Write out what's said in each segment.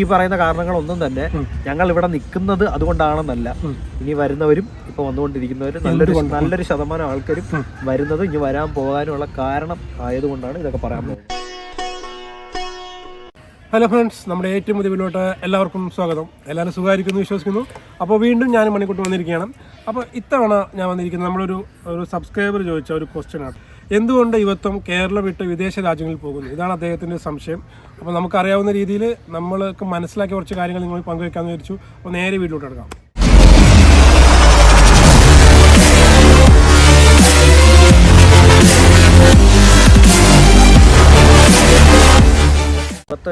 ഈ പറയുന്ന കാരണങ്ങളൊന്നും തന്നെ ഞങ്ങൾ ഇവിടെ നിൽക്കുന്നത് അതുകൊണ്ടാണെന്നല്ല. ഇനി വരുന്നവരും ഇപ്പൊ വന്നുകൊണ്ടിരിക്കുന്നവരും നല്ലൊരു നല്ലൊരു ശതമാനം ആൾക്കാരും വരുന്നത് ഇനി വരാൻ പോകാനുള്ള കാരണം ആയതുകൊണ്ടാണ് ഇതൊക്കെ പറയാൻ പോകുന്നത്. ഹലോ ഫ്രണ്ട്സ് നമ്മുടെ ഏറ്റവും പുതിയ വീട്ടിലോട്ട് എല്ലാവർക്കും സ്വാഗതം. എല്ലാവരും സുഖമായിരിക്കുന്നു വിശ്വസിക്കുന്നു. അപ്പോൾ വീണ്ടും ഞാൻ മണിക്കൂട്ട് വന്നിരിക്കുകയാണ്. അപ്പോൾ ഇത്തവണ ഞാൻ വന്നിരിക്കുന്നത് നമ്മളൊരു ഒരു സബ്സ്ക്രൈബർ ചോദിച്ച ഒരു ക്വസ്റ്റ്യനാണ് എന്തുകൊണ്ട് യുവത്വം കേരളം വിട്ട് വിദേശ രാജ്യങ്ങളിൽ പോകുന്നു? ഇതാണ് അദ്ദേഹത്തിന്റെ സംശയം. അപ്പോൾ നമുക്കറിയാവുന്ന രീതിയിൽ നമ്മൾക്ക് മനസ്സിലാക്കി കുറച്ച് കാര്യങ്ങൾ നിങ്ങൾ പങ്കുവയ്ക്കാമെന്ന് വിചാരിച്ചു. അപ്പോൾ നേരെ വീട്ടിലോട്ട് എടുക്കാം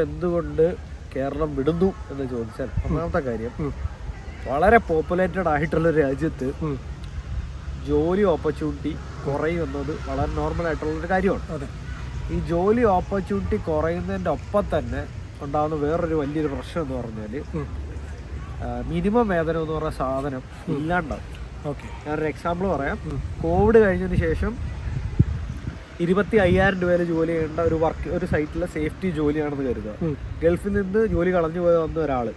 എന്തുകൊണ്ട് കേരളം വിടുന്നു എന്ന് ചോദിച്ചാൽ ഒന്നാമത്തെ കാര്യം വളരെ പോപ്പുലേറ്റഡ് ആയിട്ടുള്ള രാജ്യത്ത്. ജോലി ഓപ്പർച്യൂണിറ്റി കുറയും എന്നത് വളരെ നോർമൽ ആയിട്ടുള്ള ഒരു കാര്യമാണ്. അതെ. ഈ ജോലി ഓപ്പർച്യൂണിറ്റി കുറയുന്നതിന്റെ ഒപ്പം തന്നെ ഉണ്ടാകുന്ന വേറൊരു വലിയൊരു പ്രശ്നം എന്ന് പറഞ്ഞാൽ മിനിമം വേതനം എന്ന് പറയുന്ന സാധനം ഇല്ലാണ്ടാവും. ഓക്കെ. ഞാനൊരു എക്സാമ്പിൾ പറയാം. കോവിഡ് കഴിഞ്ഞതിന് ശേഷം ഇരുപത്തി അയ്യായിരം രൂപയിൽ ജോലി ചെയ്യേണ്ട ഒരു വർക്ക് ഒരു സൈറ്റിലെ സേഫ്റ്റി ജോലിയാണെന്ന് കരുതുക. ഗൾഫിൽ നിന്ന് ജോലി കളഞ്ഞു പോയ വന്ന ഒരാൾ.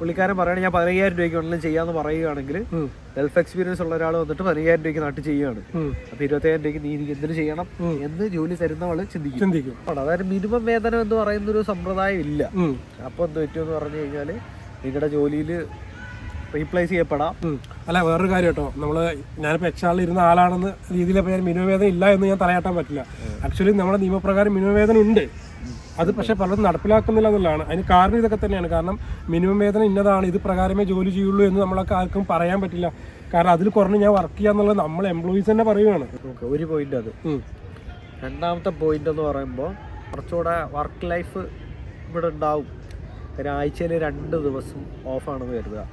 പുള്ളിക്കാരൻ പറയുകയാണെങ്കിൽ ഞാൻ പതിനയ്യായിരം രൂപയ്ക്ക് ഉണ്ടെങ്കിലും ചെയ്യാന്ന് പറയുകയാണെങ്കിൽ സെൽഫ് ഗൾഫ് എക്സ്പീരിയൻസ് ഉള്ള ഒരാൾ വന്നിട്ട് പതിനയ്യായിരം രൂപയ്ക്ക് നാട്ടിൽ ചെയ്യുകയാണ്. അപ്പൊ ഇരുപത്തയ്യായിരം രൂപയ്ക്ക് നീ എനിക്ക് എന്തിനു ചെയ്യണം. എന്ന് ജോലി തരുന്നവൾ ചിന്തിക്കും. ചിന്തിക്കും. അതായത് മിനിമം വേതനം എന്ന് പറയുന്ന ഒരു സമ്പ്രദായം ഇല്ല. അപ്പൊ എന്ത് പറ്റുമെന്ന് പറഞ്ഞു കഴിഞ്ഞാൽ നിങ്ങളുടെ ജോലിയിൽ റീപ്ലേസ് ചെയ്യപ്പെടാം. അല്ല വേറൊരു കാര്യം കേട്ടോ. നമ്മൾ ഞാനിപ്പോ എച്ച് ആറിൽ ഇരുന്ന ആളാണെന്ന് രീതിയിൽ മിനിമം വേതനം ഇല്ല എന്ന് ഞാൻ തലയാട്ടാൻ പറ്റില്ല. ആക്ച്വലി നമ്മുടെ നിയമപ്രകാരം മിനിമം വേതനം ഉണ്ട്. അത് പക്ഷേ പലരും നടപ്പിലാക്കുന്നില്ല എന്നുള്ളതാണ്. അതിന് കാരണം ഇതൊക്കെ തന്നെയാണ്. കാരണം മിനിമം വേതനം ഇന്നതാണ്. ഇത് പ്രകാരമേ ജോലി ചെയ്യുള്ളൂ എന്ന് നമ്മളൊക്കെ ആർക്കും പറയാൻ പറ്റില്ല. കാരണം അതിൽ കുറഞ്ഞ് ഞാൻ വർക്ക് ചെയ്യാന്നുള്ളത് നമ്മൾ എംപ്ലോയീസ് തന്നെ പറയുകയാണ് ഒരു പോയിന്റ് അത്. രണ്ടാമത്തെ പോയിന്റ് എന്ന് പറയുമ്പോൾ കുറച്ചുകൂടെ വർക്ക് ലൈഫ് ഇവിടെ ഉണ്ടാവും. ഒരാഴ്ചയിൽ രണ്ട് ദിവസം ഓഫാണെന്ന് കരുതുക.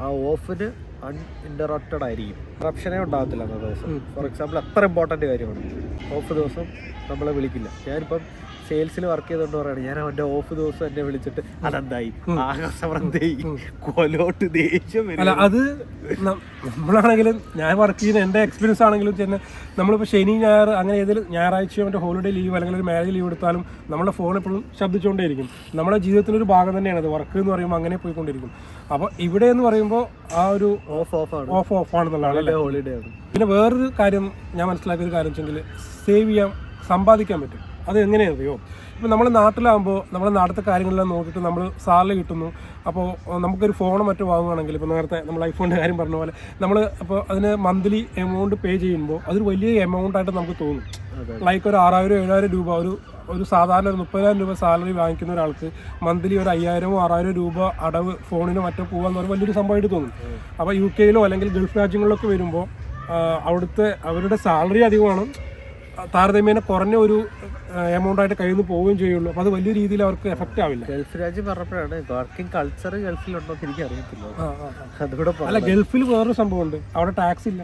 ആ ഓഫിന് അൺഇന്ററപ്റ്റഡ് ആയിരിക്കും. കറപ്ഷനേ ഉണ്ടാകത്തില്ല അന്നത്തെ ദിവസം. ഫോർ എക്സാമ്പിൾ അത്ര ഇമ്പോർട്ടന്റ് കാര്യമാണ്. ഓഫ് ദിവസം നമ്മളെ വിളിക്കില്ല. ഞാനിപ്പം സെയിൽസിൽ വർക്ക് ചെയ്തോണ്ട് പറയുകയാണ് ഞാൻ അവന്റെ ഓഫ് ദിവസം എന്നെ വിളിച്ചിട്ട് അതെന്തായി? കൊലോട്ട് ദേഷ്യം അല്ല അത് നമ്മളാണെങ്കിലും ഞാൻ വർക്ക് ചെയ്യുന്ന എന്റെ എക്സ്പീരിയൻസ് ആണെങ്കിലും തന്നെ നമ്മളിപ്പോൾ ശനി ഞായർ അങ്ങനെ ഏതെങ്കിലും ഞായറാഴ്ചയോ മറ്റേ ഹോളിഡേ ലീവ് അല്ലെങ്കിൽ ഒരു മാരേജ് ലീവ് എടുത്താലും നമ്മുടെ ഫോൺ എപ്പോഴും ശബ്ദിച്ചുകൊണ്ടേയിരിക്കും നമ്മുടെ ജീവിതത്തിന്റെ ഒരു ഭാഗം തന്നെയാണ് അത്. വർക്ക് എന്ന് പറയുമ്പോൾ അങ്ങനെ പോയിക്കൊണ്ടിരിക്കും അപ്പോൾ ഇവിടെ എന്ന് പറയുമ്പോൾ ആ ഒരു ഓഫ് ഓഫ് ആണ്. ഓഫ് ഓഫ് ആണെന്നുള്ളതാണ് അല്ലേ? ഹോളിഡേ ആണ്. പിന്നെ വേറൊരു കാര്യം ഞാൻ മനസ്സിലാക്കിയ ഒരു കാര്യം വെച്ചെങ്കിൽ സേവ് ചെയ്യാൻ സമ്പാദിക്കാൻ പറ്റും. അത് എങ്ങനെയാണെന്നറിയോ ഇപ്പം നമ്മൾ നാട്ടിലാകുമ്പോൾ നമ്മുടെ നാട്ടിലത്തെ കാര്യങ്ങളെല്ലാം നോക്കിയിട്ട് നമ്മൾ സാലറി കിട്ടുന്നു. അപ്പോൾ നമുക്കൊരു ഫോണോ മറ്റോ വാങ്ങുകയാണെങ്കിൽ ഇപ്പോൾ നേരത്തെ നമ്മൾ ഐഫോണിന്റെ കാര്യം പറഞ്ഞ പോലെ നമ്മൾ അപ്പോൾ അതിന് മന്ത്ലി എമൗണ്ട് പേ ചെയ്യുമ്പോൾ അതൊരു വലിയ എമൗണ്ട് ആയിട്ട് നമുക്ക് തോന്നും. ലൈക്ക് ഒരു ആറായിരം ഏഴായിരം രൂപ ഒരു ഒരു സാധാരണ ഒരു മുപ്പതിനായിരം രൂപ സാലറി വാങ്ങിക്കുന്ന ഒരാൾക്ക് മന്ത്ലി ഒരു അയ്യായിരമോ ആറായിരം രൂപ അടവ് ഫോണിന് മറ്റോ പോകാന്ന് പറയുമ്പോൾ വലിയൊരു സംഭവമായിട്ട് തോന്നും. അപ്പോൾ യു കെയിലോ അല്ലെങ്കിൽ ഗൾഫ് രാജ്യങ്ങളിലൊക്കെ വരുമ്പോൾ അവിടുത്തെ അവരുടെ സാലറി അധികമാണ്. താരതമ്യേന കുറഞ്ഞ ഒരു എമൗണ്ട് ആയിട്ട് കയ്യിൽ നിന്ന് പോവുകയും ചെയ്യുള്ളൂ. അപ്പോൾ അത് വലിയ രീതിയിൽ അവർക്ക് എഫക്റ്റ് ആവില്ല. ഗൾഫ് രാജ്യം പറഞ്ഞപ്പോഴാണ് വർക്കിംഗ് കൾച്ചർ ഗൾഫിലുണ്ടോ എന്ന് എനിക്ക് അറിയത്തില്ല. അതുകൂടെ അല്ല ഗൾഫിൽ വേറൊരു സംഭവമുണ്ട്. അവിടെ ടാക്സ് ഇല്ല.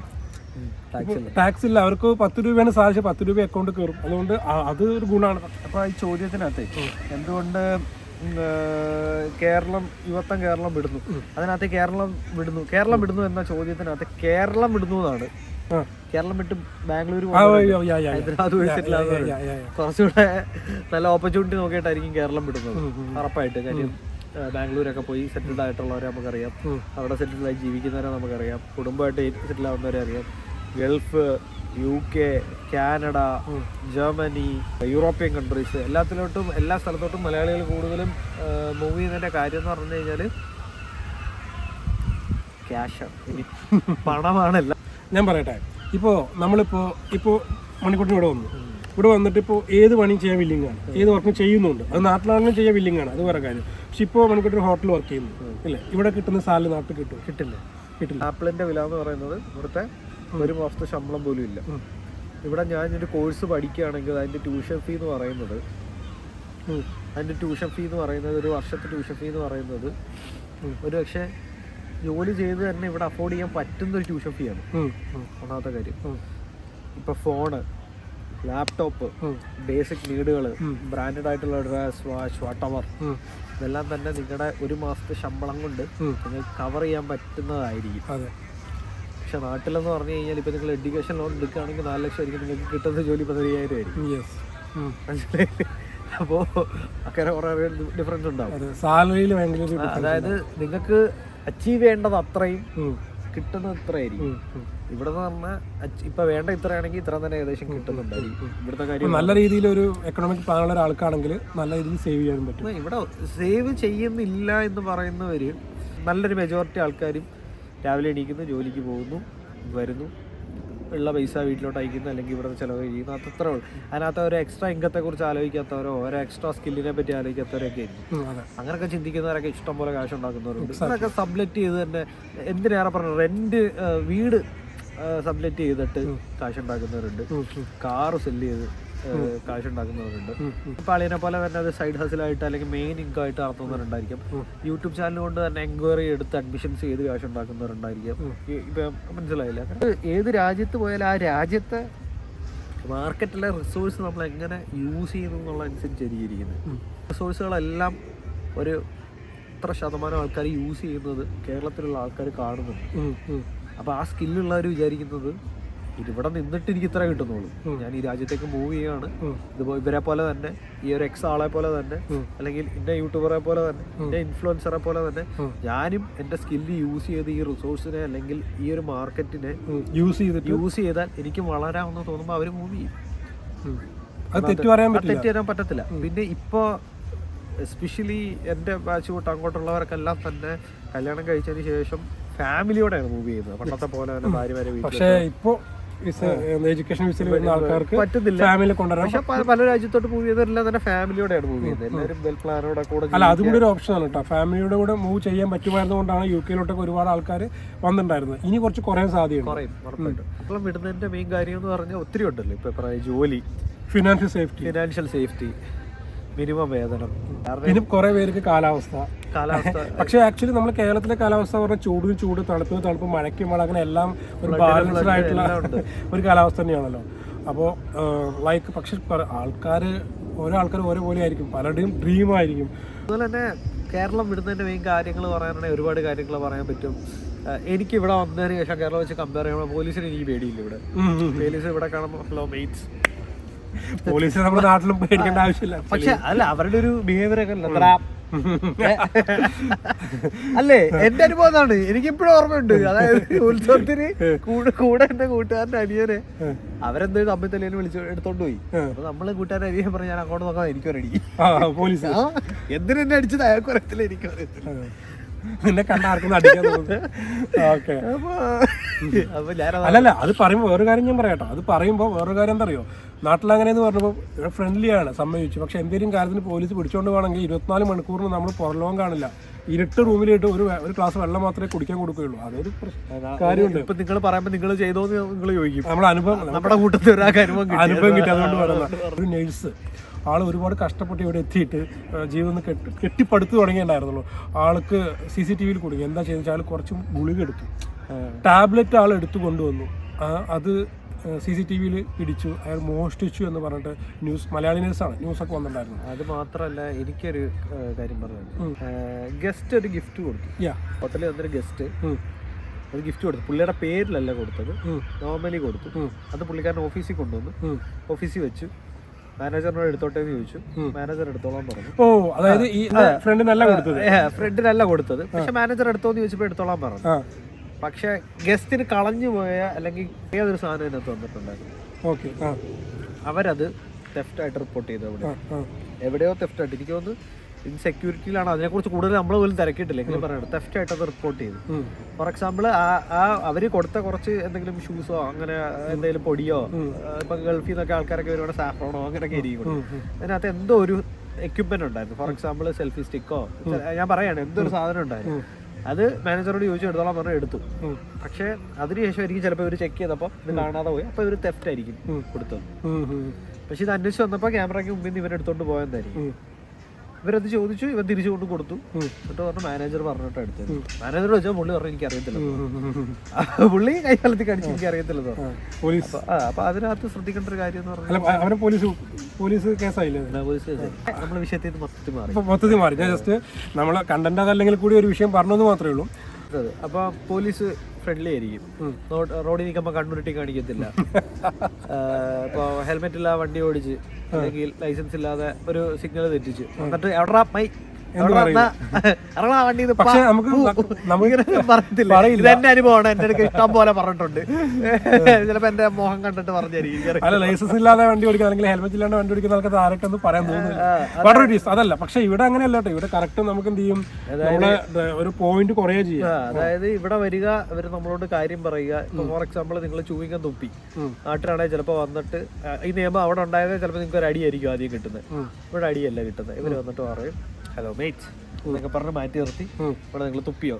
ടാക്സ് ഇല്ല. അവർക്ക് പത്ത് രൂപയാണ് സാധിച്ചത്. പത്ത് രൂപ അക്കൗണ്ട് കയറും. അതുകൊണ്ട് അത് ഒരു ഗുണമാണ്. അപ്പോൾ ഈ ചോദ്യത്തിനകത്ത് എന്തുകൊണ്ട് കേരളം യുവത്വം കേരളം വിടുന്നു? അതിനകത്ത് കേരളം വിടുന്നു. കേരളം വിടുന്നു എന്ന ചോദ്യത്തിനകത്ത് കേരളം വിടുന്നു എന്നാണ്. കേരളം വിട്ട് ബാംഗ്ലൂർ. ഹൈദരാബാദ് സെറ്റിൽ. കുറച്ചുകൂടെ നല്ല ഓപ്പർച്യൂണിറ്റി നോക്കിയിട്ടായിരിക്കും കേരളം വിടുന്നത്. ഉറപ്പായിട്ട്. കാര്യം ബാംഗ്ലൂരൊക്കെ പോയി സെറ്റിൽഡ് ആയിട്ടുള്ളവരെ നമുക്കറിയാം. അവിടെ സെറ്റിൽഡ് ആയി ജീവിക്കുന്നവരെ നമുക്കറിയാം. കുടുംബമായിട്ട് സെറ്റിൽ ആവുന്നവരെ അറിയാം. Gulf U K Canada Germany European countries എല്ലാത്തിലോട്ടും എല്ലാ സ്ഥലത്തോട്ടും മലയാളികൾ കൂടുതലും മൂവ് ചെയ്യുന്നതിന്റെ കാര്യം എന്ന് പറഞ്ഞു കഴിഞ്ഞാൽ ക്യാഷാണ് പണമാണല്ല ഞാൻ പറയട്ടെ. ഇപ്പോൾ നമ്മളിപ്പോൾ ഇപ്പോൾ മണിക്കൂട്ടിന് ഇവിടെ വന്നു. ഇവിടെ വന്നിട്ട് ഇപ്പോൾ ഏത് പണിയും ചെയ്യാൻ വില്ലിങ്ങാണ് ഏത് വർക്കും ചെയ്യുന്നുണ്ട്. അത് നാട്ടിലാണെങ്കിലും ചെയ്യാൻ വില്ലിങ്ങാണ് അത് വേറെ കാര്യം. പക്ഷെ ഇപ്പോൾ മണിക്കൂട്ടിന് ഹോട്ടലിൽ വർക്ക് ചെയ്യുന്നു. ഇല്ലേ ഇവിടെ കിട്ടുന്ന സാലറി നാട്ടിൽ കിട്ടും കിട്ടില്ല. കിട്ടില്ല. ആപ്പിളിന്റെ വില എന്ന് പറയുന്നത് ഇവിടുത്തെ ഒരു മാസത്തെ ശമ്പളം പോലും ഇല്ല. ഇവിടെ ഞാൻ ഒരു കോഴ്സ് പഠിക്കുകയാണെങ്കിൽ അതിന്റെ ട്യൂഷൻ ഫീ എന്ന് പറയുന്നത്. അതിന്റെ ട്യൂഷൻ ഫീ എന്ന് പറയുന്നത് ഒരു വർഷത്തെ ട്യൂഷൻ ഫീ എന്ന് പറയുന്നത് ഒരു പക്ഷേ ജോലി ചെയ്ത് തന്നെ ഇവിടെ അഫോർഡ് ചെയ്യാൻ പറ്റുന്ന ഒരു ട്യൂഷൻ ഫീ ആണ് ഒന്നാമത്തെ കാര്യം. ഇപ്പൊ ഫോണ് ലാപ്ടോപ്പ് ബേസിക് നീഡുകൾ. ബ്രാൻഡഡ് ആയിട്ടുള്ള ഡ്രസ് വാച്ച് വാട്ടവർ. ഇതെല്ലാം തന്നെ നിങ്ങളുടെ ഒരു മാസത്തെ ശമ്പളം കൊണ്ട്. നിങ്ങൾക്ക് കവർ ചെയ്യാൻ പറ്റുന്നതായിരിക്കും. പക്ഷെ നാട്ടിലെന്ന് പറഞ്ഞു കഴിഞ്ഞാൽ ഇപ്പൊ നിങ്ങൾ എഡ്യൂക്കേഷൻ ലോൺ എടുക്കുകയാണെങ്കിൽ നാല് ലക്ഷം ആയിരിക്കും നിങ്ങൾക്ക് കിട്ടുന്ന ജോലി പതിനയ്യായിരം ആയിരിക്കും. അപ്പോ അങ്ങനെ കുറേ ഡിഫറൻസ് ഉണ്ടാവും. സാലറിയിൽ അതായത് നിങ്ങൾക്ക് അച്ചീവ് ചെയ്യേണ്ടത് അത്രയും കിട്ടുന്നത് ഇത്രയായിരിക്കും. ഇവിടെ നിന്ന് പറഞ്ഞാൽ ഇപ്പൊ വേണ്ട ഇത്രയാണെങ്കിൽ ഇത്ര തന്നെ ഏകദേശം കിട്ടുന്നുണ്ടായിരിക്കും. ഇവിടുത്തെ കാര്യം നല്ല രീതിയിൽ ഒരു എക്കണോമിക് പ്ലാനുള്ള ഒരാൾക്കാണെങ്കിൽ നല്ല രീതിയിൽ സേവ് ചെയ്യാൻ പറ്റും. ഇവിടെ സേവ് ചെയ്യുന്നില്ല എന്ന് പറയുന്നവര് നല്ലൊരു മെജോറിറ്റി ആൾക്കാരും രാവിലെ എണീക്കുന്നു ജോലിക്ക് പോകുന്നു വരുന്നു. ഉള്ള പൈസ വീട്ടിലോട്ട് അയക്കുന്നു അല്ലെങ്കിൽ ഇവിടെ ചിലവ് ചെയ്യുന്നു അത്രേ ഉള്ളൂ. അതിനകത്ത് ഒരു എക്സ്ട്രാ ഇൻകത്തെ കുറിച്ച് ആലോചിക്കാത്തവരോ ഒരു എക്സ്ട്രാ സ്കില്ലിനെ പറ്റി ആലോചിക്കാത്തവരൊക്കെ ആയിരിക്കും. അങ്ങനെയൊക്കെ ചിന്തിക്കുന്നവരൊക്കെ ഇഷ്ടം പോലെ കാശ് ഉണ്ടാക്കുന്നവരുണ്ട്. അതൊക്കെ സബ്ലെറ്റ് ചെയ്ത് തന്നെ എന്തിനേറെ പറഞ്ഞു റെന്റ് വീട് സബ്ലെറ്റ് ചെയ്തിട്ട് കാശ് ഉണ്ടാക്കുന്നവരുണ്ട്. കാറ് സെല്ല് ചെയ്ത് കാശ് ഉണ്ടാക്കുന്നവരുണ്ട് ഉം, ഉം. ഇപ്പൊ അളിയനെ പോലെ തന്നെ അത് സൈഡ് ഹസിലായിട്ട് അല്ലെങ്കിൽ മെയിൻ ഇൻകം ആയിട്ട് നടത്തുന്നവരുണ്ടായിരിക്കും. യൂട്യൂബ് ചാനൽ കൊണ്ട് തന്നെ എൻക്വയറി എടുത്ത് അഡ്മിഷൻസ് ചെയ്ത് കാശ് ഉണ്ടാക്കുന്നവരുണ്ടായിരിക്കും ഈ- ഇപ്പൊ മനസ്സിലായില്ല ഏത് രാജ്യത്ത് പോയാലും ആ രാജ്യത്തെ മാർക്കറ്റിലെ റിസോഴ്സ് നമ്മൾ എങ്ങനെ യൂസ് ചെയ്യുന്നു എന്നുള്ള ഉം. റിസോഴ്സുകളെല്ലാം ഒരു എത്ര ശതമാനം ആൾക്കാർ യൂസ് ചെയ്യുന്നത് കേരളത്തിലുള്ള ആൾക്കാർ കാണുന്നുണ്ട്. അപ്പോൾ ആ സ്കില്ലുള്ളവർ വിചാരിക്കുന്നത് ഇവിടെ നിന്നിട്ട് എനിക്ക് ഇത്ര കിട്ടുന്നുള്ളൂ. ഞാൻ ഈ രാജ്യത്തേക്ക് മൂവ് ചെയ്യാണ്. ഇതുപോലെ ഇവരെ പോലെ തന്നെ ഈ ഒരു എക്സ് ആളെ പോലെ തന്നെ അല്ലെങ്കിൽ എന്റെ യൂട്യൂബറെ പോലെ തന്നെ എന്റെ ഇൻഫ്ലുവൻസറെ പോലെ തന്നെ. ഞാനും എന്റെ സ്കില്ല് യൂസ് ചെയ്ത് ഈ റിസോഴ്സിനെ അല്ലെങ്കിൽ ഈ ഒരു മാർക്കറ്റിനെ യൂസ് ചെയ്ത് യൂസ് ചെയ്താൽ എനിക്ക് വളരാമെന്ന് തോന്നുമ്പോൾ അവർ മൂവ് ചെയ്യും. തെറ്റു പറയാൻ പറ്റത്തില്ല. പിന്നെ ഇപ്പോൾ എസ്പെഷ്യലി എന്റെ ബാച്ച് തൊട്ട് അങ്ങോട്ടുള്ളവർക്കെല്ലാം തന്നെ കല്യാണം കഴിച്ചതിന് ശേഷം ഫാമിലിയോടെയാണ് മൂവ് ചെയ്യുന്നത്. പണ്ടത്തെ പോലെ തന്നെ ഭാര്യ വരെ വീട്ടിൽ പക്ഷേ ഇപ്പോ എഡ്യൂക്കേഷൻ വിസയിൽ വരുന്ന ആൾക്കാർക്ക് പറ്റുന്നില്ല ഫാമിലി കൊണ്ടുവരാം. പക്ഷെ പല- രാജ്യത്തോട്ട് മൂവ് ചെയ്തവരെല്ലാം തന്നെ ഫാമിലിയോടെയാണ് മൂവ് ചെയ്യുന്നത് എല്ലാവരും വെൽ പ്ലാനോടെ കൂടെ അല്ല അതും കൂടി ഒരു ഓപ്ഷനാണ് കേട്ടോ ഫാമിലിയുടെ കൂടെ മൂവ് ചെയ്യാൻ പറ്റുമായിരുന്നുകൊണ്ടാണ് യു കെയിലോട്ടൊക്കെ ഒരുപാട് ആൾക്കാർ വന്നിട്ടുണ്ടായിരുന്നത്. ഇനി കുറച്ച് കുറയാൻ സാധ്യതയുണ്ട്. കുറയും ഉറപ്പായിട്ടും. വിടുന്നതിന്റെ മെയിൻ കാര്യം എന്ന് പറഞ്ഞാൽ ഒത്തിരി ഉണ്ടല്ലോ. ഇപ്പൊ പറയാം ജോലി financial safety financial safety minimum വേതനം. ഇനി കുറെ പേർക്ക് കാലാവസ്ഥ. കാലാവസ്ഥ. പക്ഷേ ആക്ച്വലി നമ്മൾ കേരളത്തിലെ കാലാവസ്ഥ പറഞ്ഞാൽ ചൂടിന് ചൂട് തണുപ്പിന് തണുപ്പ് മഴയ്ക്ക് മഴ അങ്ങനെ എല്ലാം ഒരു ബാലൻസ്ഡ് ആയിട്ടുള്ള ഒരു കാലാവസ്ഥ തന്നെയാണല്ലോ. അപ്പോൾ ലൈക്ക് പക്ഷെ ആൾക്കാർ ഓരോ ആൾക്കാർ ഓരോ പോലെ ആയിരിക്കും. പലരുടെയും ഡ്രീം ആയിരിക്കും. അതുപോലെ തന്നെ കേരളം വിടുന്നതിന്റെ മെയിൻ കാര്യങ്ങൾ പറയാനാണെങ്കിൽ ഒരുപാട് കാര്യങ്ങൾ പറയാൻ പറ്റും. എനിക്ക് ഇവിടെ വന്നതിന് ശേഷം കേരളം വെച്ച് കമ്പയർ ചെയ്യുമ്പോൾ പോലീസിന് എനിക്ക് പേടിയില്ല ഇവിടെ. പോലീസ് ഇവിടെ കാണുമ്പോൾ ഹലോ മെയ്റ്റ്സ് പോലീസ് നമ്മുടെ നാട്ടിലും പേടിക്കേണ്ട ആവശ്യമില്ല. പക്ഷെ അല്ല അവരുടെ ഒരു ബിഹേവിയർ ഒക്കെ അല്ല? അല്ലേ എന്റെ അനുഭവം എന്നാണ് എനിക്ക് ഇപ്പോഴും ഓർമ്മയുണ്ട്. അതായത് ഉത്സവത്തിന് കൂടെ കൂടെ എന്റെ കൂട്ടുകാരന്റെ അനിയനെ അവരെന്തോ തമ്മിൽ തലേന്ന് വിളിച്ചു എടുത്തോണ്ട് പോയി. അപ്പൊ നമ്മൾ കൂട്ടുകാരൻ അനിയൻ പറഞ്ഞു ഞാൻ അങ്ങോട്ട് നോക്കാം എനിക്ക് ആ പോലീസ്. ആ എന്തിനെന്നെ അടിച്ചത്? അയാൾക്ക് അറിയത്തില്ല എനിക്ക് അറിയത്തില്ല. നിന്നെ കണ്ട ആർക്കും അടിക്കാൻ ഓക്കെ അല്ലല്ല അത് പറയുമ്പോൾ വേറൊരു കാര്യം ഞാൻ പറയാട്ടോ അത് പറയുമ്പോൾ വേറൊരു കാര്യം എന്താ അറിയോ നാട്ടിൽ അങ്ങനെയെന്ന് പറഞ്ഞപ്പോൾ ഇവിടെ ഫ്രണ്ട്ലി ആണ് സമ്മതിച്ചു. പക്ഷെ എന്തെങ്കിലും കാര്യത്തിന് പോലീസ് പിടിച്ചോണ്ട് പോകണമെങ്കിൽ ഇരുപത്തിനാല് മണിക്കൂറിന് നമ്മൾ പുറലോകം കാണില്ല. ഇരുട്ട് റൂമിലിട്ട് ഒരു ഒരു ഗ്ലാസ് വെള്ളം മാത്രമേ കുടിക്കാൻ കൊടുക്കുകയുള്ളൂ. അതൊരു കാര്യമുണ്ട്. ഇപ്പൊ നിങ്ങൾ പറയുമ്പോ നിങ്ങൾ ചെയ്തോ നിങ്ങൾ ചോദിക്കും. നമ്മുടെ അനുഭവം നമ്മുടെ കൂട്ടത്തിൽ ഒരാൾക്ക് അനുഭവം അനുഭവം കിട്ടി. അതുകൊണ്ട് പറയുന്നത് ഒരു നേഴ്സ് ആൾ ഒരുപാട് കഷ്ടപ്പെട്ട് ഇവിടെ എത്തിയിട്ട് ജീവിതം കെട്ടി കെട്ടിപ്പടുത്ത് തുടങ്ങിയിട്ടുണ്ടായിരുന്നുള്ളൂ. ആൾക്ക് സി സി ടി വിയിൽ കൊടുക്കും. എന്താ ചെയ്യുന്നത് വെച്ചാൽ കുറച്ച് ഗുളിക എടുത്തു. ടാബ്ലറ്റ് ആൾ എടുത്തു കൊണ്ടുവന്നു. അത് സി സി ടി വിയിൽ പിടിച്ചു. അയാൾ മോഷ്ടിച്ചു എന്ന് പറഞ്ഞിട്ട് ന്യൂസ് മലയാളി ന്യൂസാണ്. ന്യൂസൊക്കെ വന്നിട്ടുണ്ടായിരുന്നു. അത് മാത്രമല്ല എനിക്കൊരു കാര്യം പറഞ്ഞു ഗസ്റ്റ് ഒരു ഗിഫ്റ്റ് കൊടുത്തു. യാ. ഹോട്ടലിൽ വന്നൊരു ഗസ്റ്റ്. ഒരു ഗിഫ്റ്റ് കൊടുത്തു. പുള്ളിയുടെ പേരിലല്ല കൊടുത്തത്. നോർമലി കൊടുത്തു. അത് പുള്ളിക്കാരൻ ഓഫീസിൽ കൊണ്ടുവന്നു. ഓഫീസിൽ വെച്ചു. മാനേജറിനോട് എടുത്തോട്ടെ എന്ന് ചോദിച്ചു. മാനേജർ എടുത്തോളാൻ പറഞ്ഞു. ഓ അതായത് ഈ ഫ്രണ്ടിനല്ല കൊടുത്തത്. ഫ്രണ്ടിനല്ല കൊടുത്തത്. പക്ഷെ മാനേജർ എടുത്തോന്ന് ചോദിച്ചപ്പോൾ എടുത്തോളാൻ പറഞ്ഞു. പക്ഷെ ഗസ്റ്റിന് കളഞ്ഞു പോയ അല്ലെങ്കിൽ ഏതൊരു സാധനം ഇതിനകത്ത് വന്നിട്ടുണ്ടായിരുന്നു. ഓക്കെ ആ. അവരത് തെഫ്റ്റ് ആയിട്ട് റിപ്പോർട്ട് ചെയ്തു അവിടെ. എവിടെയോ തെഫ്റ്റ് ആയിട്ട് എനിക്ക് തോന്നുന്നു ഇൻസെക്യൂരിറ്റിയിലാണ്. അതിനെക്കുറിച്ച് കൂടുതൽ നമ്മൾ പോലും തിരക്കിയിട്ടില്ല. എങ്കിലും പറയുന്നത് തെഫ്റ്റ് ആയിട്ട് അത് റിപ്പോർട്ട് ചെയ്തു. ഫോർ എക്സാമ്പിൾ ആ അവർ കൊടുത്ത കുറച്ച് എന്തെങ്കിലും ഷൂസോ അങ്ങനെ എന്തെങ്കിലും പൊടിയോ ഇപ്പൊ ഗൾഫിൽ നിന്നൊക്കെ ആൾക്കാരൊക്കെ വരുവാണ് സാഫ്രോണോ അങ്ങനെയൊക്കെ ഇരിക്കും. അതിനകത്ത് എന്തോ ഒരു എക്യുപ്മെന്റ് ഉണ്ടായിരുന്നു. ഫോർ എക്സാമ്പിൾ സെൽഫി സ്റ്റിക്കോ ഞാൻ പറയാണ് എന്തോ ഒരു സാധനം ഉണ്ടായിരുന്നു. അത് മാനേജറോട് ചോദിച്ചു എടുത്തോളാം പറഞ്ഞു എടുത്തു. പക്ഷേ അതിനുശേഷം ആയിരിക്കും ചിലപ്പോൾ ഇവർ ചെക്ക് ചെയ്തപ്പോൾ ഇത് കാണാതെ പോയി അപ്പോൾ ഇവർ തെഫ്റ്റ് ആയിരിക്കും. കൊടുത്തത് പക്ഷെ ഇത് അന്വേഷിച്ച് വന്നപ്പോൾ ക്യാമറയ്ക്ക് മുമ്പിൽ നിന്ന് ഇവരെടുത്തോണ്ട് പോയെന്നായിരിക്കും. ഇവരത് ചോദിച്ചു ഇവർ തിരിച്ചു കൊണ്ട് കൊടുത്തു. എന്നിട്ട് പറഞ്ഞു മാനേജർ പറഞ്ഞിട്ട് എടുത്തത്. മാനേജർ വെച്ചാൽ പുള്ളി പറഞ്ഞു എനിക്ക് അറിയത്തില്ല. പുള്ളി കൈകാലത്തിൽ കാണിച്ച് എനിക്ക് അറിയത്തില്ല പോലീസ്. അപ്പൊ അതിനകത്ത് ശ്രദ്ധിക്കേണ്ട ഒരു കാര്യം എന്ന് പറഞ്ഞാൽ പോലീസ് പോലീസ് നമ്മൾ വിഷയത്തിൽ മൊത്തത്തിൽ മാറി. ഇപ്പൊ മൊത്തത്തിൽ മാറി. ഞാൻ ജസ്റ്റ് നമ്മളെ കണ്ടന്റ് അതല്ലെങ്കിൽ കൂടി ഒരു വിഷയം പറഞ്ഞെന്ന് മാത്രമേ ഉള്ളൂ. അപ്പൊ പോലീസ് ഫ്രണ്ട്ലി ആയിരിക്കും. റോഡ്- റോഡിൽ നിൽക്കുമ്പോൾ കണ്ണുരുട്ടി കാണിക്കത്തില്ല. ഇപ്പോൾ ഹെൽമെറ്റ് ഇല്ല വണ്ടി ഓടിച്ച് അല്ലെങ്കിൽ ലൈസൻസ് ഇല്ലാതെ ഒരു സിഗ്നൽ തെറ്റിച്ച്. എന്നിട്ട് എവിടാ മൈ പക്ഷെ നമുക്ക് നമുക്ക് പറയത്തില്ല പറയില്ല. ഇത് എന്റെ അനുഭവമാണ്. എന്റെ അടുക്ക് ഇഷ്ടം പോലെ പറഞ്ഞിട്ടുണ്ട്. ചിലപ്പോ എന്റെ മോഹം കണ്ടിട്ട് പറഞ്ഞായിരിക്കും അല്ല ലൈസൻസ് ഇല്ലാതെ വണ്ടി ഓടിക്കുന്ന അല്ലെങ്കിൽ ഹെൽമെറ്റ് ഇല്ലാണ്ട് വണ്ടി ഓടിക്കുന്ന പറയാൻ തോന്നുന്നില്ല. അതല്ല. പക്ഷെ ഇവിടെ അങ്ങനെയല്ല കേട്ടോ. ഇവിടെ കറക്റ്റ് നമുക്ക് എന്ത് ചെയ്യും? നമ്മളെ ഒരു പോയിന്റ് കുറയുക ചെയ്യാം. അതായത് ഇവിടെ വരിക ഇവർ നമ്മളോട് കാര്യം പറയുക. ഫോർ എക്സാമ്പിൾ നിങ്ങൾ ചൂവിക്കാൻ തുപ്പി. നാട്ടിലാണെങ്കിൽ ചിലപ്പോൾ വന്നിട്ട് ഈ നിയമം അവിടെ ഉണ്ടായത് ചിലപ്പോ നിങ്ങൾക്ക് ഒരു അടിയായിരിക്കും ആദ്യം കിട്ടുന്നത്. ഇവിടെ അടിയല്ല കിട്ടുന്നത്. ഇവർ വന്നിട്ട് പറയും. ഹലോ മേറ്റ് എന്നൊക്കെ പറഞ്ഞ് മാറ്റി നിർത്തി. ഇവിടെ നിങ്ങൾ തുപ്പിയോ?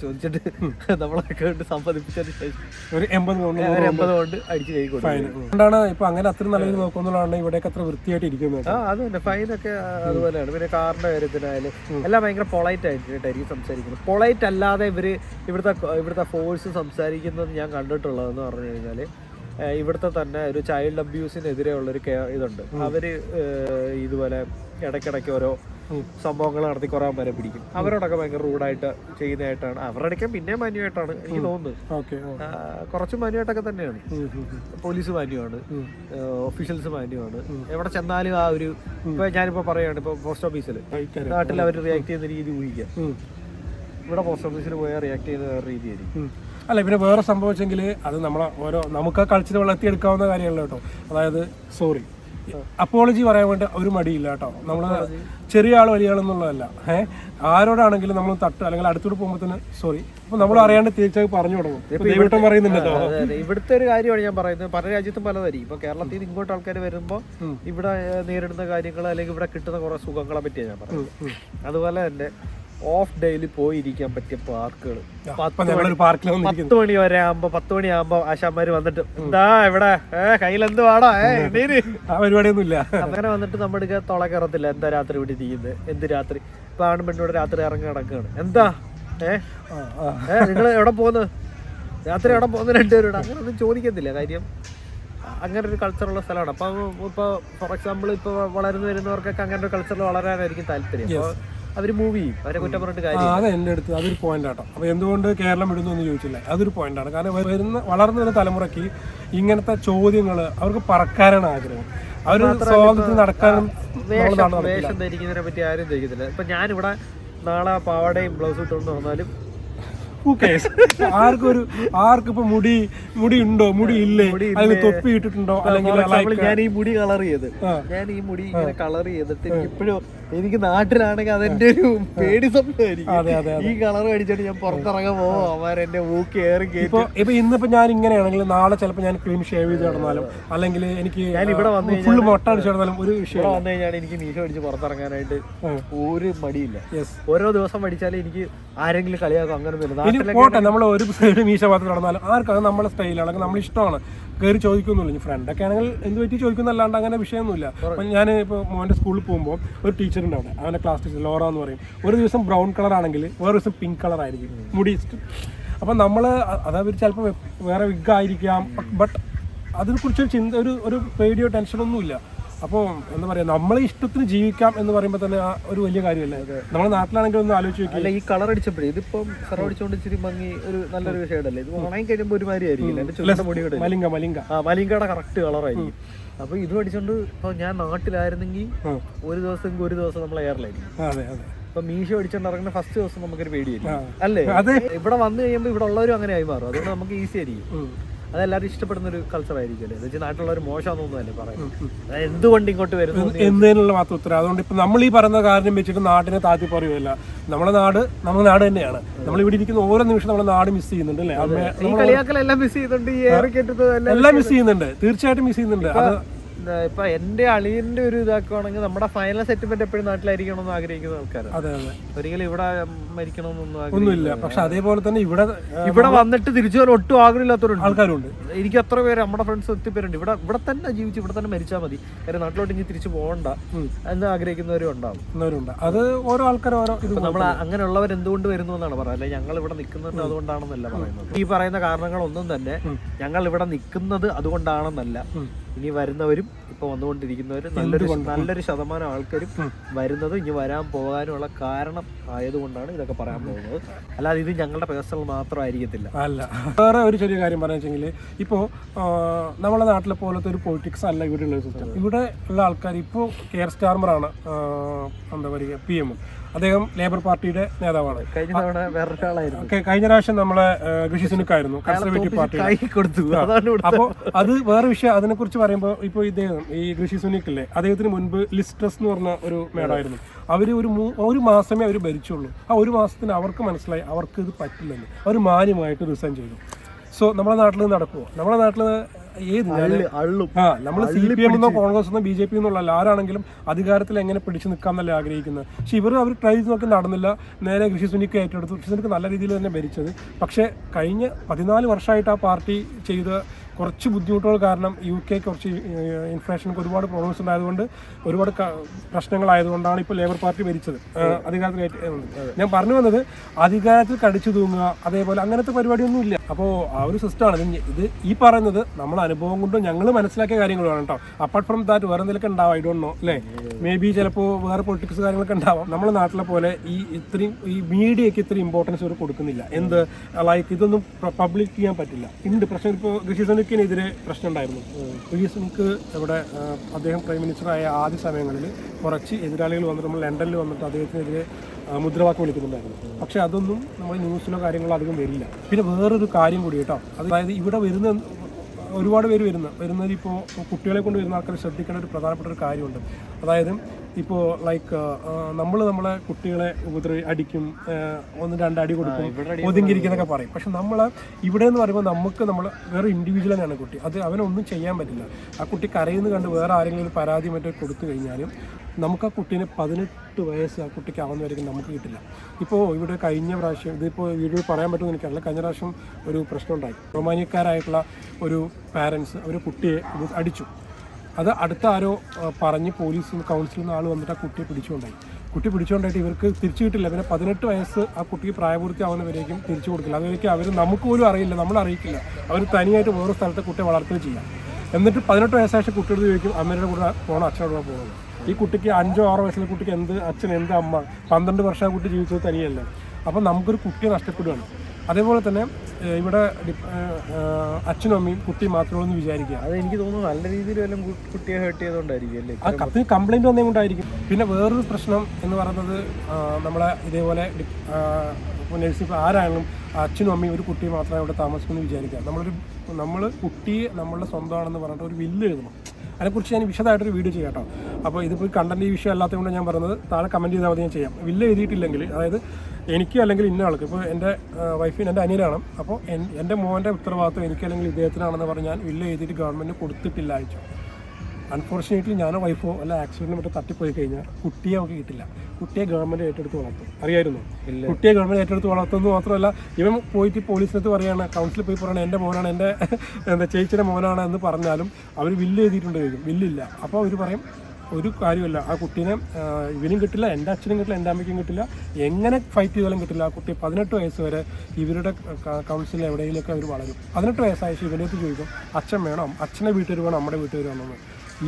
ചോദിച്ചിട്ട് നമ്മളൊക്കെ കൊണ്ട് സമ്മതിപ്പിച്ചതിന് ശേഷം. ഒരു എൺപത് ഒരു എൺപത് കൊണ്ട് അടിച്ച് കൈ കൊടുക്കും ഇപ്പൊ അങ്ങനെ അത്ര നല്ലത് നോക്കുന്നുള്ളതാണ് ഇവിടെയൊക്കെ അത്ര വൃത്തിയായിട്ട് ഇരിക്കുന്നത് ആ അത് തന്നെ. ഫൈനൊക്കെ അതുപോലെയാണ്. പിന്നെ കാറിന്റെ കാര്യത്തിനായാലും എല്ലാം ഭയങ്കര പൊളൈറ്റ് ആയിട്ടായിരിക്കും സംസാരിക്കുന്നത് പൊളൈറ്റ് അല്ലാതെ ഇവർ ഇവിടുത്തെ ഇവിടുത്തെ ഫോഴ്സ് സംസാരിക്കുന്നത് ഞാൻ കണ്ടിട്ടുള്ളതെന്ന് പറഞ്ഞു കഴിഞ്ഞാൽ ഇവിടുത്തെ തന്നെ ഒരു ചൈൽഡ് അബ്യൂസിനെതിരെ ഉള്ളൊരു കെ- ഇതുണ്ട്. അവർ ഇതുപോലെ ഇടയ്ക്കിടയ്ക്ക് ഓരോ സംഭവങ്ങൾ നടത്തി കുറെ പേരെ പിടിക്കും. അവരോടൊക്കെ ഭയങ്കര റൂഡായിട്ട് ചെയ്യുന്നതായിട്ടാണ്. അവരുടെ പിന്നെ മാന്യമായിട്ടാണ് എനിക്ക് തോന്നുന്നത്. കുറച്ച് മാന്യമായിട്ടൊക്കെ തന്നെയാണ്. പോലീസ് മാന്യമാണ്. ഒഫീഷ്യൽസ് മാന്യമാണ്. എവിടെ ചെന്നാലും ആ ഒരു ഇപ്പൊ ഞാനിപ്പോ പറയാണ് ഇപ്പൊ പോസ്റ്റ് ഓഫീസിൽ നാട്ടിൽ അവർ റിയാക്ട് ചെയ്യുന്ന രീതി ഊഹിക്കാം. ഇവിടെ പോസ്റ്റ് ഓഫീസിൽ പോയാൽ റിയാക്ട് ചെയ്യുന്ന വേറെ രീതിയായിരിക്കും. അല്ല പിന്നെ വേറെ സംഭവിച്ചെങ്കിൽ അത് നമ്മളെ ഓരോ നമുക്ക് കളിച്ചിട്ട് വളർത്തിയെടുക്കാവുന്ന കാര്യമല്ല കേട്ടോ. അതായത് സോറി അപ്പോളജി പറയാൻ വേണ്ടി ഒരു മടിയില്ല കേട്ടോ. നമ്മൾ ചെറിയ ആൾ വലിയ ആളെന്നുള്ളതല്ല. ഏഹ് ആരോടാണെങ്കിലും നമ്മൾ തട്ട് അല്ലെങ്കിൽ അടുത്തോട്ട് പോകുമ്പോൾ തന്നെ സോറി അപ്പൊ നമ്മൾ അറിയാണ്ട് തിരിച്ചായി പറഞ്ഞു തുടങ്ങും. പറയുന്നുണ്ടല്ലോ. ഇവിടുത്തെ ഒരു കാര്യമാണ് ഞാൻ പറയുന്നത്. പല രാജ്യത്തും പലതായിരിക്കും. ഇപ്പൊ കേരളത്തിൽ നിന്ന് ഇങ്ങോട്ട് ആൾക്കാർ വരുമ്പോൾ ഇവിടെ നേരിടുന്ന കാര്യങ്ങൾ അല്ലെങ്കിൽ ഇവിടെ കിട്ടുന്ന കുറെ സുഖങ്ങളെ പറ്റിയാണ് ഞാൻ പറയുന്നത്. അതുപോലെ തന്നെ ഓഫ് ഡേയിൽ പോയിരിക്കാൻ പറ്റിയ പാർക്കുകൾ പത്ത് മണി വരെ ആകുമ്പോ പത്ത് മണി ആകുമ്പോ ആശാന്മാര് വന്നിട്ട് എന്താ എവിടെ കയ്യിൽ എന്ത് വാടാ? പരിപാടിയൊന്നും ഇല്ല അങ്ങനെ വന്നിട്ട് നമ്മുടെ തൊള കയറത്തില്ല എന്താ രാത്രി ഇവിടെ ഇരിക്കുന്നത് എന്ത് രാത്രി? ഇപ്പൊ ആണും പെണ്ണൂടെ രാത്രി ഇറങ്ങി നടക്കുകയാണ് എന്താ. ഏ? നിങ്ങൾ എവിടെ പോകുന്നത് രാത്രി എവിടെ പോകുന്ന രണ്ടുപേരോട്. അങ്ങനെ ഒന്നും ചോദിക്കത്തില്ല കാര്യം. അങ്ങനെ ഒരു കൾച്ചറുള്ള സ്ഥലമാണ്. അപ്പൊ ഇപ്പൊ ഫോർ എക്സാമ്പിൾ ഇപ്പൊ വളർന്നു വരുന്നവർക്കൊക്കെ അങ്ങനെ ഒരു കൾച്ചറിൽ വളരാനായിരിക്കും താല്പര്യം. അപ്പൊ അവർ മൂവ് ചെയ്യും. അവരെ കുറ്റം പറഞ്ഞിട്ട് കാര്യം അത് എന്റെ അടുത്ത്. അതൊരു പോയിന്റ് ആട്ടോ. അപ്പൊ എന്തുകൊണ്ട് കേരളം വിടുന്നു എന്ന് ചോദിച്ചില്ല. അതൊരു പോയിന്റാണ് കാരണം വരുന്ന വളർന്നു വരുന്ന തലമുറയ്ക്ക് ഇങ്ങനത്തെ ചോദ്യങ്ങൾ അവർക്ക് പറക്കാനാണ് ആഗ്രഹം. അവർ സ്വാതന്ത്ര്യം നടക്കാനും വേഷം ധരിക്കുന്നതിനെ പറ്റി ആരും ധരിക്കത്തില്ല ഇപ്പൊ ഞാനിവിടെ നാളെ പാവാടയും ബ്ലൗസ് ഇട്ടുകൊണ്ട് വന്നാലും? ആർക്കും ഒരു ആർക്കിപ്പോ മുടി മുടി ഉണ്ടോ മുടി ഇല്ലേ അതിന് തൊപ്പി ഇട്ടിട്ടുണ്ടോ? അല്ലെങ്കിൽ ഞാൻ ഈ മുടി കളർ ചെയ്ത് ഞാൻ ഈ മുടി ഇങ്ങനെ കളർ ചെയ്തിട്ട് ഇപ്പോഴും എനിക്ക് നാട്ടിലാണെങ്കിൽ അതെന്റെ ഒരു പേടി സ്വപ്നമായിരിക്കും. ഈ കളർ അടിച്ചിട്ട് ഞാൻ പുറത്തിറങ്ങാൻ പോകും അവൻ എന്റെ ഊക്കി ഏറി ഇപ്പൊ ഇപ്പൊ ഇന്നിപ്പോ ഞാൻ ഇങ്ങനെയാണെങ്കിൽ നാളെ ചിലപ്പോ ഞാൻ ക്ലീൻ ഷേവ് ചെയ്ത് നടന്നാലും അല്ലെങ്കിൽ എനിക്ക് ഞാൻ ഇവിടെ വന്ന് ഫുൾ മൊട്ട അടിച്ച് നടന്നാലും ഒരു വിഷയം വന്നു കഴിഞ്ഞാൽ എനിക്ക് മീശ അടിച്ച് പുറത്തിറങ്ങാനായിട്ട് ഒരു മടിയില്ല. ഓരോ ദിവസം പഠിച്ചാലും എനിക്ക് ആരെങ്കിലും കളിയാക്കും. അങ്ങനെ പോട്ടെ നമ്മൾ ഒരു സൈഡ് മീശ മാത്രം നടന്നാലും ആർക്കും അത് നമ്മളെ സ്റ്റൈലാണ് അല്ലെങ്കിൽ നമ്മൾ ഇഷ്ടമാണ്. കയറി ചോദിക്കുന്നുള്ളൂ ഫ്രണ്ട് ഫ്രണ്ടൊക്കെ ആണെങ്കിൽ എന്ത് പറ്റി ചോദിക്കുന്നല്ലാണ്ട് അങ്ങനെ വിഷയമൊന്നുമില്ല. ഞാൻ ഇപ്പോൾ മോന്റെ സ്കൂളിൽ പോകുമ്പോൾ ഒരു ടീച്ചർ ഉണ്ട് അവിടെ അവന്റെ ക്ലാസ് ടീച്ചർ ലോറ എന്ന് പറയും. ഒരു ദിവസം ബ്രൗൺ കളർ ആണെങ്കിൽ വേറെ ദിവസം പിങ്ക് കളർ ആയിരിക്കും. മുടി അപ്പം നമ്മൾ അതവർ ചിലപ്പോൾ വേറെ വിഗ് ആയിരിക്കാം. ബട്ട് അതിനെക്കുറിച്ച് ഒരു ചിന്ത ഒരു ഒരു പേടിയോ ടെൻഷനൊന്നുമില്ല അപ്പോൾ എന്താ പറയുക നമ്മളെ ഇഷ്ടത്തിന് ജീവിക്കാം എന്ന് പറയുമ്പോൾ തന്നെ ഒരു വലിയ കാര്യമല്ലേ? നമ്മുടെ നാട്ടിലാണെങ്കിൽ ഒന്ന് ആലോചിച്ച് നോക്കി അല്ല ഈ കളർ അടിച്ചപ്പോഴേ ഇതിപ്പം സെറ അടിച്ചുകൊണ്ട് ഇച്ചിരി ഭംഗി ഒരു നല്ലൊരു ഷെയ്ഡല്ലേ ഇത് ഉണങ്ങി കഴിയുമ്പോൾ ഒരുമാതിരി ആയിരിക്കും മലിംഗ മലിംഗ. ആ മലിംഗയുടെ കറക്റ്റ് കളറായിരിക്കും അപ്പൊ ഇത് പഠിച്ചോണ്ട് ഇപ്പൊ ഞാൻ നാട്ടിലായിരുന്നെങ്കിൽ ഒരു ദിവസം ഒരു ദിവസം നമ്മൾ എയറിലായിരിക്കും അതെ അതെ. ഇപ്പൊ മീശ അടിച്ചോണ്ട് ഇറങ്ങുന്ന ഫസ്റ്റ് ദിവസം നമുക്കൊരു പേടിയായിരിക്കും. അല്ലേ? അതെ. ഇവിടെ വന്നു കഴിയുമ്പോൾ ഇവിടെ ഉള്ളവരും അങ്ങനെ ആയി മാറും. അതുകൊണ്ട് നമുക്ക് ഈസി ആയിരിക്കും. അതെല്ലാവരും ഇഷ്ടപ്പെടുന്ന ഒരു കൾച്ചർ ആയിരിക്കും അല്ലേ എന്ന് വെച്ചാൽ നാട്ടിലുള്ളവർ മോശമാണെന്നൊന്നുമല്ലേ പറയുന്നത് പറയാം എന്തുകൊണ്ട് ഇങ്ങോട്ട് വരുന്നത് എന്ന് എന്നതിനുള്ള മാത്രം ഉത്തരം. അതുകൊണ്ട് ഇപ്പൊ നമ്മൾ ഈ പറയുന്ന കാര്യം വെച്ചിട്ട് നാട്ടിനെ താത്തി പറയുമല്ല നമ്മുടെ നാട് നമ്മുടെ നാട് തന്നെയാണ്. നമ്മൾ ഇവിടെ ഇരിക്കുന്ന ഓരോ നിമിഷം നമ്മുടെ നാട് മിസ് ചെയ്യുന്നുണ്ട് അല്ലേ? കളിയാക്കലെല്ലാം മിസ് ചെയ്യുന്നുണ്ട് എല്ലാം എല്ലാം മിസ് ചെയ്യുന്നുണ്ട്. തീർച്ചയായിട്ടും മിസ് ചെയ്യുന്നുണ്ട്. അത് ഇപ്പൊ എന്റെ അളിയന്റെ ഒരു ഇതാക്കുവാണെങ്കിൽ നമ്മുടെ ഫൈനൽ സെറ്റിൽമെന്റ് എപ്പോഴും നാട്ടിലായിരിക്കണം എന്ന് ആഗ്രഹിക്കുന്ന ആൾക്കാരാണ് അതെ അതെ. ഒരിക്കലും ഇവിടെ മരിക്കണമെന്നൊന്നും ഒന്നുമില്ല. പക്ഷെ അതേപോലെ തന്നെ ഇവിടെ ഇവിടെ വന്നിട്ട് തിരിച്ചു വരാൻ ഒട്ടും ആഗ്രഹമില്ലാത്തവരുണ്ട്. ആൾക്കാരുണ്ട്. എനിക്ക് അത്ര പേര് നമ്മുടെ ഫ്രണ്ട്സ് ഒത്തിരി പേരുണ്ട് ഇവിടെ ഇവിടെ തന്നെ ജീവിച്ച് ഇവിടെ തന്നെ മരിച്ചാൽ മതി. കാര്യം നാട്ടിലോട്ട് ഇനി തിരിച്ചു പോകണ്ട എന്ന് ആഗ്രഹിക്കുന്നവരും ഉണ്ടാവും. അത് ഓരോ ആൾക്കാർ ഓരോ നമ്മൾ അങ്ങനെയുള്ളവർ എന്തുകൊണ്ട് വരുന്നു എന്നാണ് പറയുന്നത്. അല്ലെ ഞങ്ങൾ ഇവിടെ നിൽക്കുന്നത് അതുകൊണ്ടാണെന്നല്ല പറയുന്നത്. ഈ പറയുന്ന കാരണങ്ങളൊന്നും തന്നെ ഞങ്ങൾ ഇവിടെ നിൽക്കുന്നത് അതുകൊണ്ടാണെന്നല്ല. ഇനി വരുന്നവരും ഇപ്പൊ വന്നുകൊണ്ടിരിക്കുന്നവരും നല്ലൊരു നല്ലൊരു ശതമാനം ആൾക്കാരും വരുന്നത് ഇനി വരാൻ പോകാനുള്ള കാരണം ആയതുകൊണ്ടാണ് ഇതൊക്കെ പറയാൻ പോകുന്നത്. അല്ലാതെ ഇത് ഞങ്ങളുടെ പേഴ്സണൽ മാത്രമായിരിക്കത്തില്ല. അല്ല. വേറെ ഒരു ചെറിയ കാര്യം പറഞ്ഞു വെച്ചെങ്കിൽ ഇപ്പോ നമ്മുടെ നാട്ടിലെ പോലത്തെ ഒരു പൊളിറ്റിക്സ് അല്ല ഇവിടെ ഉള്ള സിസ്റ്റം ഇവിടെ ഉള്ള ആൾക്കാർ ഇപ്പോ കെയർ സ്റ്റാർമറാണ് എന്താ പറയുക പി എം അദ്ദേഹം ലേബർ പാർട്ടിയുടെ നേതാവാണ്. കഴിഞ്ഞ തവണ വേറൊരാളായിരുന്നു. കഴിഞ്ഞ പ്രാവശ്യം നമ്മളെ ഋഷി സുനുക്കായിരുന്നു കൺസർവേറ്റീവ് പാർട്ടി കൊടുത്തു. അപ്പോൾ അത് വേറെ വിഷയം അതിനെക്കുറിച്ച് പറയുമ്പോൾ ഇപ്പോൾ ഇദ്ദേഹം ഈ ഋഷി സുനിക്കില്ലേ അദ്ദേഹത്തിന് മുൻപ് ലിസ്ട്രസ് എന്ന് പറഞ്ഞ ഒരു മേഡമായിരുന്നു അവർ ഒരു ഒരു മാസമേ അവർ ഭരിച്ചുള്ളൂ. ആ ഒരു മാസത്തിന് അവർക്ക് മനസ്സിലായി അവർക്ക് ഇത് പറ്റില്ലെന്ന്. അവർ മാന്യമായിട്ട് റിസൈൻ ചെയ്തു. സോ നമ്മുടെ നാട്ടിൽ നടക്കുമോ നമ്മുടെ നാട്ടിൽ ഏത് ആ നമ്മൾ സി പി എം എന്നോ കോൺഗ്രസ് എന്നോ ബി ജെ പി എന്നുള്ള ആരാണെങ്കിലും അധികാരത്തിൽ എങ്ങനെ പിടിച്ചു നിൽക്കാമെന്നല്ലേ ആഗ്രഹിക്കുന്നത്. പക്ഷെ ഇവർ അവർ ട്രൈ ചെയ്ത് നോക്കി നടന്നില്ല. നേരെ കൃഷി സുനിക്ക് ഏറ്റെടുത്തു. കൃഷി സുനിക്ക് നല്ല രീതിയിൽ തന്നെ ഭരിച്ചത്. പക്ഷേ കഴിഞ്ഞ പതിനാല് വർഷമായിട്ട് ആ പാർട്ടി ചെയ്ത കുറച്ച് ബുദ്ധിമുട്ടുകൾ കാരണം യു കെ കുറച്ച് ഇൻഫ്ലേഷനൊക്കെ ഒരുപാട് പ്രോബ്ലംസ് ഉണ്ടായതുകൊണ്ട് ഒരുപാട് പ്രശ്നങ്ങളായതുകൊണ്ടാണ് ഇപ്പോൾ ലേബർ പാർട്ടി ഭരിച്ചത്. അധികാരത്തിൽ ഞാൻ പറഞ്ഞു വന്നത് അധികാരത്തിൽ കടിച്ചു തൂങ്ങുക അതേപോലെ അങ്ങനത്തെ പരിപാടിയൊന്നും ഇല്ല അപ്പോൾ ആ ഒരു സിസ്റ്റമാണ് ഇത് ഈ പറയുന്നത് നമ്മൾ അനുഭവം കൊണ്ട് ഞങ്ങൾ മനസ്സിലാക്കിയ കാര്യങ്ങളാണ് കേട്ടോ. അപ്പാർട്ട് ഫ്രം ദാറ്റ് വേറെ എന്തെങ്കിലുമൊക്കെ ഉണ്ടാവും ഐ ഡോണ്ട് നോ അല്ലേ മേ ബി ചിലപ്പോൾ വേറെ പൊളിറ്റിക്സ് കാര്യങ്ങളൊക്കെ ഉണ്ടാവാം. നമ്മുടെ നാട്ടിലെ പോലെ ഈ ഇത്രയും ഈ മീഡിയയ്ക്ക് ഇത്രയും ഇമ്പോർട്ടൻസ് ഇവർ കൊടുക്കുന്നില്ല. എന്ത്? ലൈക്ക് ഇതൊന്നും പബ്ലിക് ചെയ്യാൻ പറ്റില്ല. ഉണ്ട്. പ്രശ്നം ഇപ്പോൾ ഋഷി സുനിക്കിനെതിരെ പ്രശ്നം ഉണ്ടായിരുന്നു ഋഷി സുനിക്ക് ഇവിടെ അദ്ദേഹം പ്രൈം മിനിസ്റ്റർ ആയ ആദ്യ സമയങ്ങളിൽ കുറച്ച് എതിരാളികൾ വന്നിട്ട് നമ്മൾ ലണ്ടനിൽ വന്നിട്ട് അദ്ദേഹത്തിനെതിരെ മുദ്രാവാക്യം വിളിക്കുന്നുണ്ടായിരുന്നു. പക്ഷെ അതൊന്നും നമ്മൾ ന്യൂസിലോ കാര്യങ്ങളോ അധികം വരില്ല. പിന്നെ വേറൊരു കാര്യം കൂടി കേട്ടോ. അതായത് ഇവിടെ വരുന്ന ഒരുപാട് പേര് വരുന്ന വരുന്നതിൽ ഇപ്പോൾ കുട്ടികളെ കൊണ്ട് വരുന്ന ആൾക്കാർ ശ്രദ്ധിക്കേണ്ട ഒരു പ്രധാനപ്പെട്ട ഒരു കാര്യമുണ്ട്. അതായത് ഇപ്പോൾ ലൈക്ക് നമ്മൾ നമ്മളെ കുട്ടികളെ ഉപദ്രവി അടിക്കും ഒന്ന് രണ്ട് അടി കൊടുക്കും ഒതുങ്ങിയിരിക്കുന്നൊക്കെ പറയും. പക്ഷെ നമ്മൾ ഇവിടെ എന്ന് പറയുമ്പോൾ നമുക്ക് നമ്മൾ വേറെ ഇൻഡിവിജ്വൽ തന്നെയാണ് കുട്ടി. അത് അവനൊന്നും ചെയ്യാൻ പറ്റില്ല. ആ കുട്ടി കരയുന്ന കണ്ട് വേറെ ആരെങ്കിലും പരാതി മറ്റോ കൊടുത്തു കഴിഞ്ഞാലും നമുക്ക് ആ കുട്ടീനെ പതിനെട്ട് വയസ്സ് ആ കുട്ടിക്ക് ആവുന്നവരെയും നമുക്ക് കിട്ടില്ല. ഇപ്പോൾ ഇവിടെ കഴിഞ്ഞ പ്രാവശ്യം ഇതിപ്പോൾ വീഡിയോ പറയാൻ പറ്റുമെന്ന് എനിക്കറിയില്ല. കഴിഞ്ഞ പ്രാവശ്യം ഒരു പ്രശ്നം ഉണ്ടായി. റൊമാനിയക്കാരായിട്ടുള്ള ഒരു പാരൻസ് ഒരു കുട്ടിയെ അടിച്ചു. അത് അടുത്ത ആരോ പറഞ്ഞ് നിന്ന് കൗൺസിലിൽ നിന്ന് ആൾ വന്നിട്ട് ആ കുട്ടിയെ പിടിച്ചുകൊണ്ടായി കുട്ടി പിടിച്ചുകൊണ്ടായിട്ട് ഇവർക്ക് തിരിച്ചു കിട്ടില്ല. പിന്നെ പതിനെട്ട് വയസ്സ് ആ കുട്ടിക്ക് പ്രായപൂർത്തിയാവുന്നവരേക്കും തിരിച്ചു കൊടുക്കില്ല. അതുവരേക്കും അവർ നമുക്ക് പോലും അറിയില്ല. നമ്മൾ അറിയിക്കില്ല. അവർ തനിയായിട്ട് വേറെ സ്ഥലത്തെ കുട്ടിയെ വളർത്തുകയും ചെയ്യാം. എന്നിട്ട് പതിനെട്ട് വയസ്സായ കുട്ടിയുടെ ചോദിക്കും അമ്മയുടെ കൂടെ പോകണം അച്ഛനോട് കൂടെ പോകുന്നത് ഈ കുട്ടിക്ക് അഞ്ചോ ആറോ വയസ്സിലെ കുട്ടിക്ക് എന്ത് അച്ഛൻ എന്ത് അമ്മ? പന്ത്രണ്ട് വർഷം കുട്ടി ജീവിച്ചത് തനിയല്ല? അപ്പം നമുക്കൊരു കുട്ടിയെ നഷ്ടപ്പെടുകയാണ് അതേപോലെ തന്നെ ഇവിടെ അച്ഛനും അമ്മയും കുട്ടി മാത്രമേ എന്ന് വിചാരിക്കുക. അത് എനിക്ക് തോന്നുന്നു നല്ല രീതിയിൽ വല്ലതും കുട്ടിയെ ഹേർട്ട് ചെയ്തുകൊണ്ടായിരിക്കും അല്ലേ? ആ കത്തിന് കംപ്ലൈന്റ് വന്നേ കൊണ്ടായിരിക്കും. പിന്നെ വേറൊരു പ്രശ്നം എന്ന് പറയുന്നത് നമ്മളെ ഇതേപോലെ നഴ്സിംഗ് ആരാണെങ്കിലും അച്ഛനും അമ്മയും ഒരു കുട്ടിയെ മാത്രമേ ഇവിടെ താമസിക്കുമെന്ന് വിചാരിക്കുക. നമ്മളൊരു നമ്മൾ കുട്ടിയെ നമ്മളുടെ സ്വന്തമാണെന്ന് പറഞ്ഞിട്ട് ഒരു വില്ല് എഴുതണം. അതിനെക്കുറിച്ച് ഞാൻ വിശദമായിട്ടൊരു വീഡിയോ ചെയ്യാം കേട്ടോ. അപ്പോൾ ഇതിപ്പോൾ കണ്ടന്റ് ഈ വിഷയം അല്ലാത്തതുകൊണ്ട് ഞാൻ പറഞ്ഞത് താഴെ കമന്റ് ചെയ്താൽ മതി ഞാൻ ചെയ്യാം. വില്ല് എഴുതിയിട്ടില്ലെങ്കിൽ അതായത് എനിക്ക് അല്ലെങ്കിൽ ഇന്ന ആൾക്ക് ഇപ്പോൾ എന്റെ വൈഫിന് എന്റെ അനിയനാണ്. അപ്പോൾ എന്റെ മോന്റെ ഉത്തരവാദിത്വം എനിക്ക് അല്ലെങ്കിൽ ഇദ്ദേഹത്തിനാണെന്ന് പറഞ്ഞ് ഞാൻ വില്ല് എഴുതിയിട്ട് ഗവൺമെന്റ് കൊടുത്തിട്ടില്ല അയച്ചു അൺഫോർച്ചുനേറ്റ്ലി ഞാനോ വൈഫോ അല്ല ആക്സിഡന്റ് മറ്റോ തട്ടിപ്പോയി കഴിഞ്ഞാൽ കുട്ടിയെ നമുക്ക് കിട്ടില്ല. കുട്ടിയെ ഗവൺമെന്റ് ഏറ്റെടുത്ത് വളർത്തും. അറിയായിരുന്നു. കുട്ടിയെ ഗവൺമെന്റ് ഏറ്റെടുത്ത് വളർത്തുന്നത് മാത്രമല്ല ഇവൻ പോയിട്ട് പോലീസിനകത്ത് പറയുകയാണ് കൗൺസിലിൽ പോയി പറയണം എന്റെ മോനാണ് എന്റെ എന്താ ചേച്ചിയുടെ മോനാണ് എന്ന് പറഞ്ഞാലും അവർ വില്ല് എഴുതിയിട്ടുണ്ട് ചോദിക്കും. വില്ലില്ല അപ്പോൾ അവർ പറയും ഒരു കാര്യമില്ല ആ കുട്ടീനെ ഇവനും കിട്ടില്ല എന്റെ അച്ഛനും കിട്ടില്ല എന്റെ അമ്മയ്ക്കും കിട്ടില്ല. എങ്ങനെ ഫൈറ്റ് ചെയ്താലും കിട്ടില്ല. ആ കുട്ടി പതിനെട്ട് വയസ്സ് വരെ ഇവരുടെ കൗൺസിലിൽ എവിടെയെങ്കിലുമൊക്കെ അവർ വളരും. പതിനെട്ട് വയസ്സായ ഇവന്റെ ചോദിക്കും അച്ഛൻ വേണം? അച്ഛനെ വീട്ടിൽ വേണം നമ്മുടെ വീട്ടിൽ വേണമെന്ന്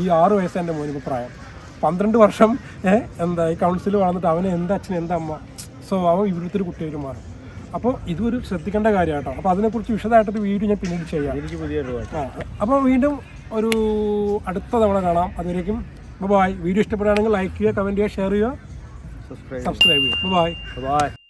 ഈ ആറ് വയസ്സ് എന്റെ മോനിപ്പോൾ പ്രായം. പന്ത്രണ്ട് വർഷം എന്താ ഈ കൗൺസിൽ വളർന്നിട്ട് അവന് എന്താ അച്ഛൻ എന്താ അമ്മ? സോ അവൻ ഇവിടുത്തെ ഒരു കുട്ടിയായിട്ട് മാറും. അപ്പോൾ ഇതൊരു ശ്രദ്ധിക്കേണ്ട കാര്യമാണ് കേട്ടോ അപ്പോൾ അതിനെക്കുറിച്ച് വിശദമായിട്ടൊരു വീഡിയോ ഞാൻ പിന്നീട് ചെയ്യാം. എനിക്ക് പുതിയ അപ്പോൾ വീണ്ടും ഒരു അടുത്ത തവണ കാണാം. അതുവരേക്കും ബൈ വീഡിയോ ഇഷ്ടപ്പെടുകയാണെങ്കിൽ ലൈക്ക് ചെയ്യുക കമന്റ് ചെയ്യുക ഷെയർ ചെയ്യുക. സബ്സ്ക്രൈബ് ചെയ്യുക. Bye bye